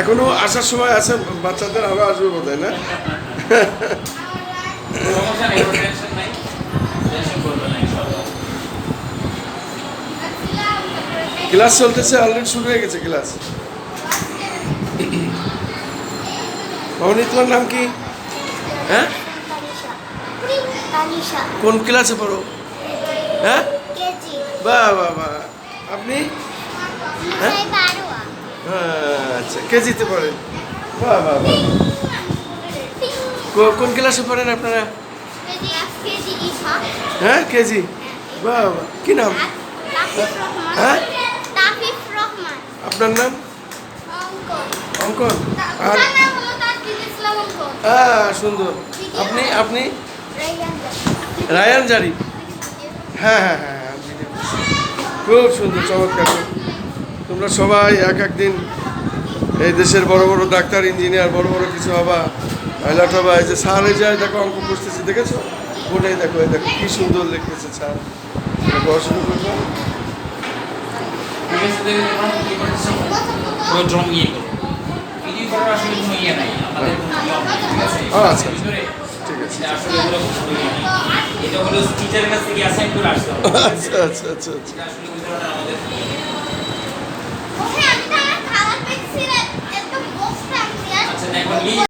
এখনও আসার সময় আছে বাচ্চাদের আরও আসবে বোধ হয় না? ক্লাস চলতেছে অলরেডি শুরু হয়ে গেছে ক্লাস। তোমার নাম কি? হ্যাঁ? কোন ক্লাসে পড়ো? হ্যাঁ? বাহ বাহ বাহ। আপনি? হ্যাঁ? হ্যাঁ, আচ্ছা কেজিতে পড়েন বাহ বাহ বাহ। কোন ক্লাসে পড়েন আপনারা? হ্যাঁ কেজি। বাহ কি নাম? হ্যাঁ? আপনার নাম? অঙ্কন। আর হ্যাঁ সুন্দর। আপনি আপনি? রায়ান জারি। হ্যাঁ হ্যাঁ হ্যাঁ হ্যাঁ, খুব সুন্দর চমৎকার। তোমরা সবাই এক এক দিন এই দেশের বড় বড় ডাক্তার ইঞ্জিনিয়ার বড় বড় কিছু হবা পাইলট হবা এই যে স্যার এই যায় দেখো অঙ্ক করতেছি দেখেছ? ওটাই দেখো এই দেখো কি সুন্দর লিখতেছে স্যার। পড়াশুনো করব ঠিক আছে দেখে যখন কি করতেছি পুরো